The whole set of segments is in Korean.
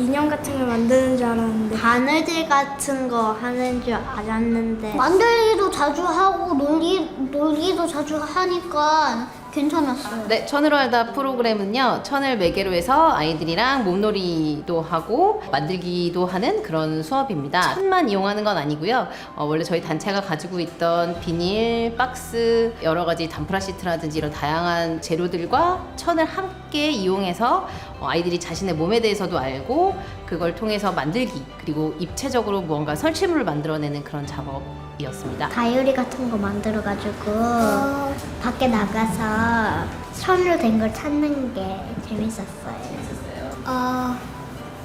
인형 같은 걸 만드는 줄 알았는데. 바느질 같은 거 하는 줄 알았는데. 만들기도 자주 하고 놀기 놀기도 자주 하니까 괜찮았어요. 네, 천으로 알다 프로그램은요, 천을 매개로 해서 아이들이랑 몸놀이도 하고 만들기도 하는 그런 수업입니다. 천만 이용하는 건 아니고요. 어, 원래 저희 단체가 가지고 있던 비닐, 박스, 여러 가지 단프라 시트라든지 이런 다양한 재료들과 천을 함께 이용해서 어, 아이들이 자신의 몸에 대해서도 알고 그걸 통해서 만들기 그리고 입체적으로 무언가 설치물을 만들어내는 그런 작업이었습니다. 다이어리 같은 거 만들어가지고 밖에 나가서 천으로 된 걸 찾는 게 재밌었어요. 어,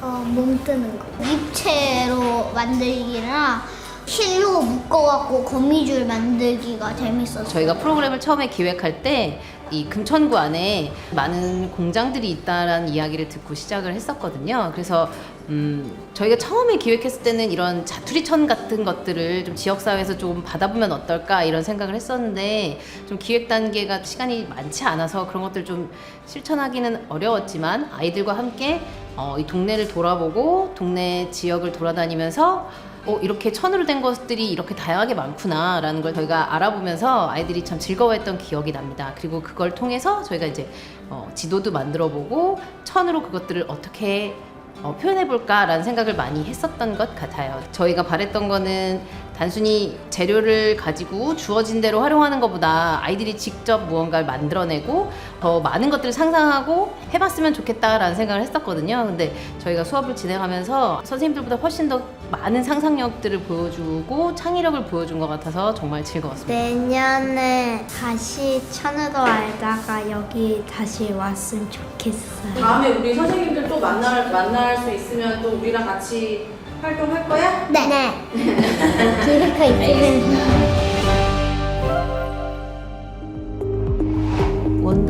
어, 몸 뜨는 거. 입체로 만들기랑 실로 묶어갖고 거미줄 만들기가 재밌었어요. 저희가 프로그램을 처음에 기획할 때 이 금천구 안에 많은 공장들이 있다라는 이야기를 듣고 시작을 했었거든요. 그래서 음, 저희가 처음에 기획했을 때는 이런 자투리천 같은 것들을 좀 지역사회에서 좀 받아보면 어떨까 이런 생각을 했었는데 좀 기획 단계가 시간이 많지 않아서 그런 것들 좀 실천하기는 어려웠지만 아이들과 함께 어, 이 동네를 돌아보고 동네 지역을 돌아다니면서 어, 이렇게 천으로 된 것들이 이렇게 다양하게 많구나라는 걸 저희가 알아보면서 아이들이 참 즐거워했던 기억이 납니다. 그리고 그걸 통해서 저희가 이제 어, 지도도 만들어 보고 천으로 그것들을 어떻게 어, 표현해볼까라는 생각을 많이 했었던 것 같아요. 저희가 바랬던 거는 단순히 재료를 가지고 주어진 대로 활용하는 것보다 아이들이 직접 무언가를 만들어내고 더 많은 것들을 상상하고 해봤으면 좋겠다라는 생각을 했었거든요. 근데 저희가 수업을 진행하면서 선생님들보다 훨씬 더 많은 상상력들을 보여주고 창의력을 보여준 것 같아서 정말 즐거웠습니다. 내년에 다시 천으로 알다가 여기 다시 왔으면 좋겠어요. 다음에 우리 선생님들 또 만날 만날 수 있으면 또 우리랑 같이 활동할 거야? 네. 기획하 있으면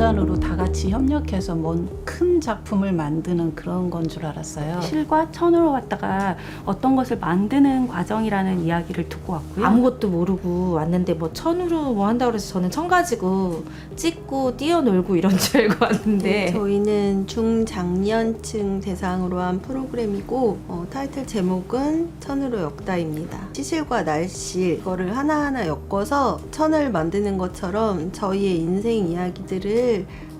원단으로 다 같이 협력해서 뭔 큰 작품을 만드는 그런 건 줄 알았어요. 실과 천으로 왔다가 어떤 것을 만드는 과정이라는 이야기를 듣고 왔고요. 아무것도 모르고 왔는데 뭐 천으로 뭐 한다고 그래서 저는 천 가지고 찍고 뛰어놀고 이런 줄 알고 왔는데 네, 저희는 중장년층 대상으로 한 프로그램이고 어, 타이틀 제목은 천으로 역다입니다. 시실과 날씨 이거를 하나하나 엮어서 천을 만드는 것처럼 저희의 인생 이야기들을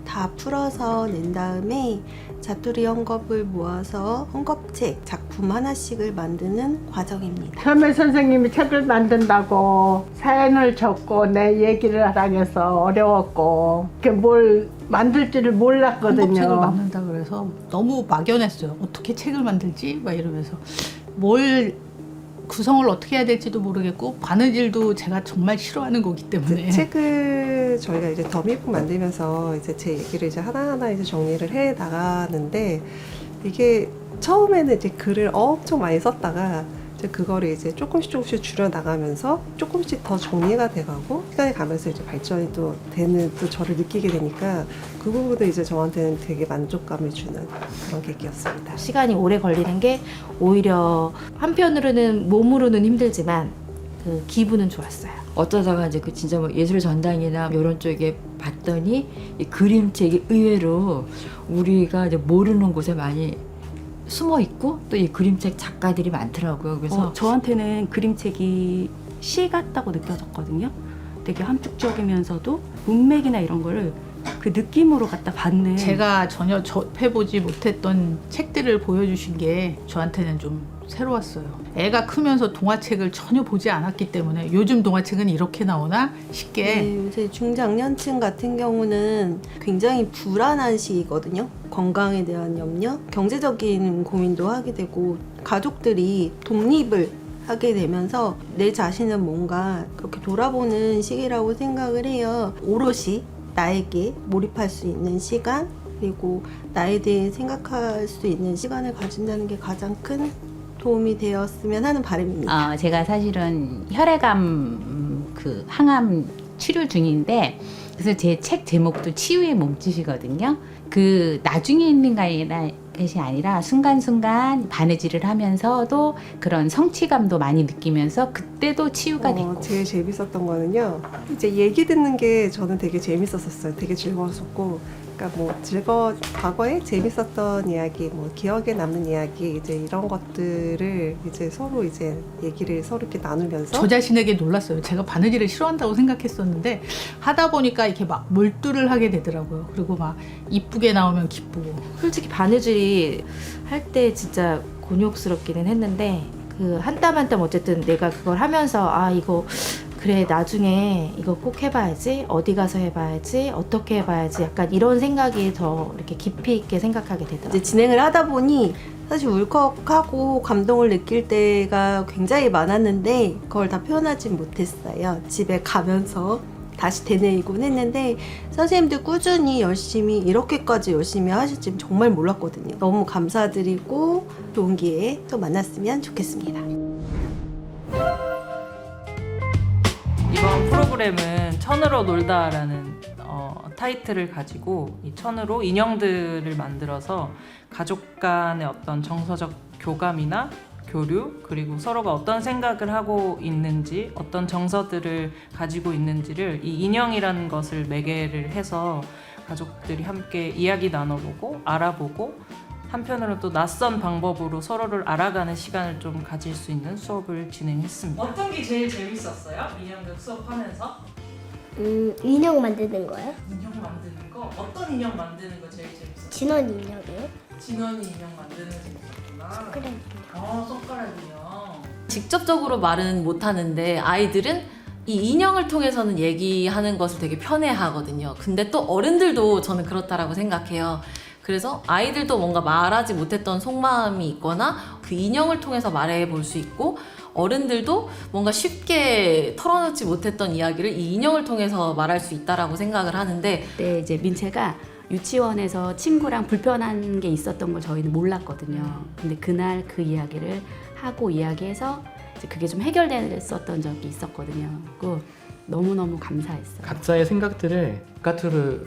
다 풀어서 낸 다음에 자투리 헝겊을 모아서 헝겊책 작품 하나씩을 만드는 과정입니다. 처음에 선생님이 책을 만든다고 사연을 적고 내 얘기를 하라해서 어려웠고 이렇게 뭘 만들지를 책을 몰랐거든요. 만든다 그래서 너무 막연했어요. 어떻게 책을 만들지? 막 이러면서 뭘 구성을 어떻게 해야 될지도 모르겠고 바느질도 제가 정말 싫어하는 거기 때문에. 책을 저희가 이제 더미북 만들면서 이제 제 얘기를 이제 하나하나 이제 정리를 해 나가는데 이게 처음에는 이제 글을 엄청 많이 썼다가 이제 그거를 이제 조금씩 조금씩 줄여 나가면서 조금씩 더 정리가 돼가고 시간이 가면서 이제 발전이 또 되는 또 저를 느끼게 되니까 그 부분도 이제 저한테는 되게 만족감을 주는 그런 계기였습니다. 시간이 오래 걸리는 게 오히려 한편으로는 몸으로는 힘들지만 그 기분은 좋았어요. 어쩌다가 이제 그 진짜 뭐 예술 전당이나 이런 쪽에 봤더니 이 그림책이 의외로 우리가 이제 모르는 곳에 많이 숨어 있고 또 이 그림책 작가들이 많더라고요. 그래서 어, 저한테는 그림책이 시 같다고 느껴졌거든요. 되게 함축적이면서도 문맥이나 이런 거를 그 느낌으로 갖다 받는 제가 전혀 접해보지 못했던 책들을 보여주신 게 저한테는 좀 새로웠어요. 애가 크면서 동화책을 전혀 보지 않았기 때문에 요즘 동화책은 이렇게 나오나 싶게 네, 요새 중장년층 같은 경우는 굉장히 불안한 시기거든요. 건강에 대한 염려, 경제적인 고민도 하게 되고 가족들이 독립을 하게 되면서 내 자신은 뭔가 그렇게 돌아보는 시기라고 생각을 해요. 오롯이 나에게 몰입할 수 있는 시간 그리고 나에 대해 생각할 수 있는 시간을 가진다는 게 가장 큰 도움이 되었으면 하는 바람입니다. 어, 제가 사실은 혈액암 음, 그 항암 치료 중인데 그래서 제 책 제목도 치유의 몸짓이거든요. 그 나중에 있는 것이 아니라 순간순간 바느질을 하면서도 그런 성취감도 많이 느끼면서 그때도 치유가 됐고 어, 제일 재밌었던 거는요. 이제 얘기 듣는 게 저는 되게 재밌었었어요. 되게 즐거웠었고 그러니까 뭐 즐거 과거에 재밌었던 이야기, 뭐 기억에 남는 이야기 이제 이런 것들을 이제 서로 이제 얘기를 서로 이렇게 나누면서 저 자신에게 놀랐어요. 제가 바느질을 싫어한다고 생각했었는데 하다 보니까 이렇게 막 몰두를 하게 되더라고요. 그리고 막 이쁘게 나오면 기쁘고. 솔직히 바느질이 할때 진짜 곤욕스럽기는 했는데 그 한 땀 한 땀 어쨌든 내가 그걸 하면서 아 이거 그래 나중에 이거 꼭 해봐야지 어디 가서 해봐야지 어떻게 해봐야지 약간 이런 생각이 더 이렇게 깊이 있게 생각하게 되더라고요. 이제 진행을 하다 보니 사실 울컥하고 감동을 느낄 때가 굉장히 많았는데 그걸 다 표현하지 못했어요. 집에 가면서 다시 되뇌이곤 했는데 선생님들 꾸준히 열심히 이렇게까지 열심히 하실지 정말 몰랐거든요. 너무 감사드리고 좋은 기회에 또 만났으면 좋겠습니다. 프로그램은 천으로 놀다라는 어, 타이틀을 가지고 이 천으로 인형들을 만들어서 가족 간의 어떤 정서적 교감이나 교류 그리고 서로가 어떤 생각을 하고 있는지 어떤 정서들을 가지고 있는지를 이 인형이라는 것을 매개를 해서 가족들이 함께 이야기 나눠보고 알아보고 한편으로 또 낯선 방법으로 서로를 알아가는 시간을 좀 가질 수 있는 수업을 진행했습니다. 어떤 게 제일 재밌었어요? 인형들 수업하면서? 음, 인형 만드는 거요? 인형 만드는 거? 어떤 인형 만드는 거 제일 재밌었어요? 진원 인형이요? 진원이 인형 만드는 거 재밌었구나. 그래. 어, 손가락 인형. 직접적으로 말은 못하는데 아이들은 이 인형을 통해서는 얘기하는 것을 되게 편해하거든요. 근데 또 어른들도 저는 그렇다라고 생각해요. 그래서 아이들도 뭔가 말하지 못했던 속마음이 있거나 그 인형을 통해서 말해 볼 수 있고 어른들도 뭔가 쉽게 털어놓지 못했던 이야기를 이 인형을 통해서 말할 수 있다라고 생각을 하는데 네, 이제 민채가 유치원에서 친구랑 불편한 게 있었던 걸 저희는 몰랐거든요. 근데 그날 그 이야기를 하고 이야기해서 이제 그게 좀 해결됐었던 적이 있었거든요. 그 너무너무 감사했어요. 각자의 생각들을 바깥으로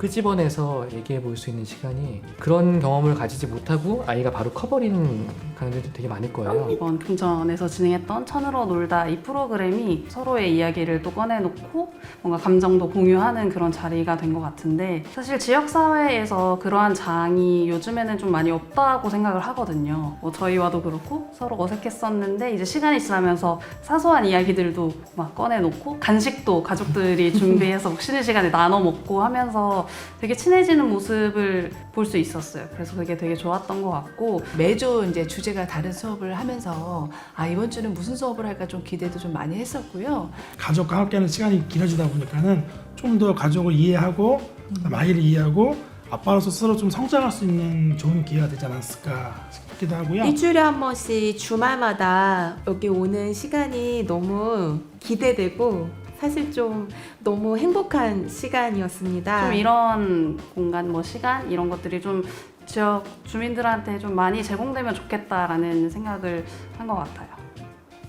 끄집어내서 얘기해 볼 수 있는 시간이 그런 경험을 가지지 못하고 아이가 바로 커버리는 가능성이 되게 많을 거예요. 이번 금전에서 진행했던 천으로 놀다 이 프로그램이 서로의 이야기를 또 꺼내놓고 뭔가 감정도 공유하는 그런 자리가 된 것 같은데 사실 지역사회에서 그러한 장이 요즘에는 좀 많이 없다고 생각을 하거든요. 뭐 저희와도 그렇고 서로 어색했었는데 이제 시간이 지나면서 사소한 이야기들도 막 꺼내놓고 간식도 가족들이 준비해서 쉬는 시간에 나눠 먹고 하면서 되게 친해지는 모습을 볼 수 있었어요. 그래서 그게 되게 좋았던 것 같고 매주 이제 주제가 다른 수업을 하면서 아 이번 주는 무슨 수업을 할까 좀 기대도 좀 많이 했었고요. 가족과 함께하는 시간이 길어지다 보니까는 좀 더 가족을 이해하고 그다음 아이를 이해하고 아빠로서 스스로 좀 성장할 수 있는 좋은 기회가 되지 않았을까 싶기도 하고요. 일주일에 한 번씩 주말마다 여기 오는 시간이 너무 기대되고 사실 좀 너무 행복한 시간이었습니다. 좀 이런 공간, 뭐 시간 이런 것들이 좀 지역 주민들한테 좀 많이 제공되면 좋겠다라는 생각을 한 것 같아요.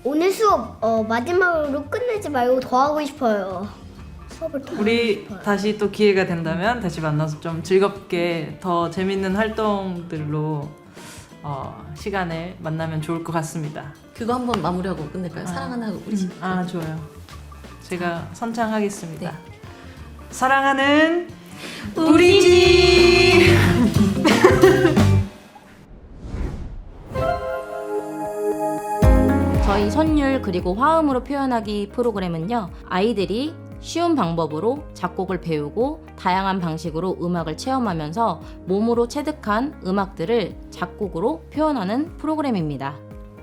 오늘 수업 어, 마지막으로 끝내지 말고 더 하고 싶어요. 수업을 더 우리 하고 싶어요. 다시 또 기회가 된다면 다시 만나서 좀 즐겁게 더 재밌는 활동들로 어, 시간을 만나면 좋을 것 같습니다. 그거 한번 마무리하고 끝낼까요? 아. 사랑하는 우리 집. 아 좋아요. 제가 선창하겠습니다. 사랑하는 우리 집. 저희 선율 그리고 화음으로 표현하기 프로그램은요. 아이들이 쉬운 방법으로 작곡을 배우고 다양한 방식으로 음악을 체험하면서 몸으로 체득한 음악들을 작곡으로 표현하는 프로그램입니다.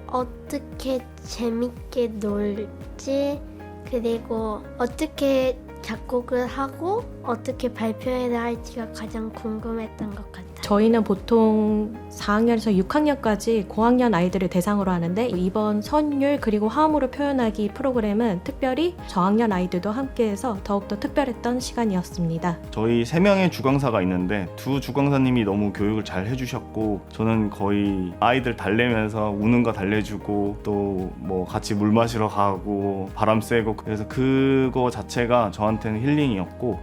어떻게 재밌게 놀지 그리고 어떻게 작곡을 하고 어떻게 발표회를 할지가 가장 궁금했던 것 같아요. 저희는 보통 4학년에서 6학년까지 고학년 아이들을 대상으로 하는데 이번 선율 그리고 화음으로 표현하기 프로그램은 특별히 저학년 아이들도 함께해서 더욱더 특별했던 시간이었습니다. 저희 세 명의 주강사가 있는데 두 주강사님이 너무 교육을 잘 해주셨고 저는 거의 아이들 달래면서 우는 거 달래주고 또 뭐 같이 물 마시러 가고 바람 쐬고 그래서 그거 자체가 저한테는 힐링이었고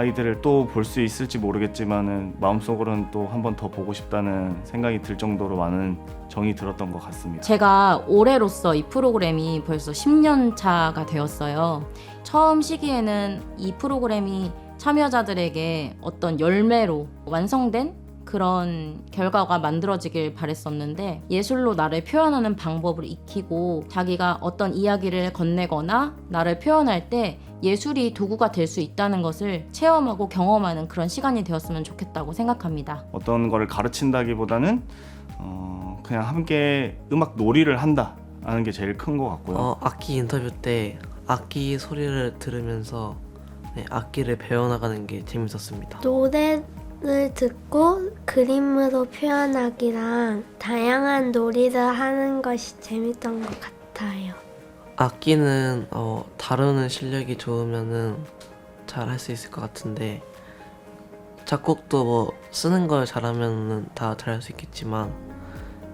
아이들을 또 볼 수 있을지 모르겠지만은 마음속으로는 또 한 번 더 보고 싶다는 생각이 들 정도로 많은 정이 들었던 것 같습니다. 제가 올해로서 이 프로그램이 벌써 10년 차가 되었어요. 처음 시기에는 이 프로그램이 참여자들에게 어떤 열매로 완성된 그런 결과가 만들어지길 바랬었는데 예술로 나를 표현하는 방법을 익히고 자기가 어떤 이야기를 건네거나 나를 표현할 때 예술이 도구가 될 수 있다는 것을 체험하고 경험하는 그런 시간이 되었으면 좋겠다고 생각합니다. 어떤 거를 가르친다기보다는 어, 그냥 함께 음악 놀이를 한다 하는 게 제일 큰 것 같고요. 어, 악기 인터뷰 때 악기 소리를 들으면서 네, 악기를 배워나가는 게 재밌었습니다. 노래를 듣고 그림으로 표현하기랑 다양한 놀이를 하는 것이 재밌던 것 같아요. 악기는 어, 다루는 실력이 좋으면은 잘 할 수 있을 것 같은데 작곡도 뭐 쓰는 걸 잘하면은 다 잘할 수 있겠지만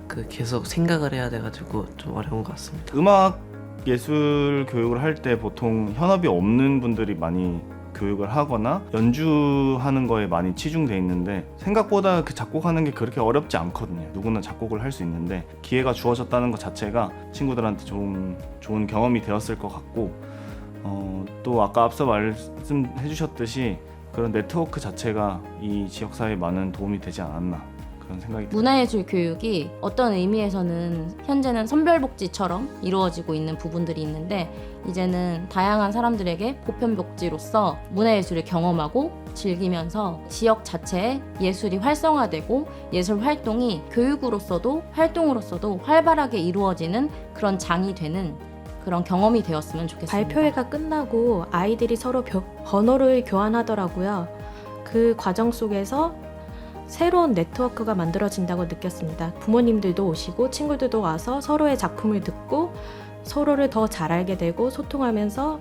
그 계속 생각을 해야 돼가지고 좀 어려운 것 같습니다. 음악 예술 교육을 할 때 보통 현업이 없는 분들이 많이 교육을 하거나 연주하는 거에 많이 치중돼 있는데 생각보다 그 작곡하는 게 그렇게 어렵지 않거든요. 누구나 작곡을 할 수 있는데 기회가 주어졌다는 것 자체가 친구들한테 좀 좋은 경험이 되었을 것 같고 어, 또 아까 앞서 말씀해 주셨듯이 그런 네트워크 자체가 이 지역 사회에 많은 도움이 되지 않았나 그런 생각이 듭니다. 문화예술 교육이 어떤 의미에서는 현재는 선별복지처럼 이루어지고 있는 부분들이 있는데 이제는 다양한 사람들에게 보편복지로서 문화예술을 경험하고 즐기면서 지역 자체에 예술이 활성화되고 예술 활동이 교육으로서도 활동으로서도 활발하게 이루어지는 그런 장이 되는 그런 경험이 되었으면 좋겠습니다. 발표회가 끝나고 아이들이 서로 벼- 번호를 교환하더라고요. 그 과정 속에서 새로운 네트워크가 만들어진다고 느꼈습니다. 부모님들도 오시고 친구들도 와서 서로의 작품을 듣고 서로를 더 잘 알게 되고 소통하면서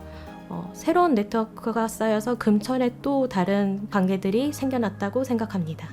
어, 새로운 네트워크가 쌓여서 금천에 또 다른 관계들이 생겨났다고 생각합니다.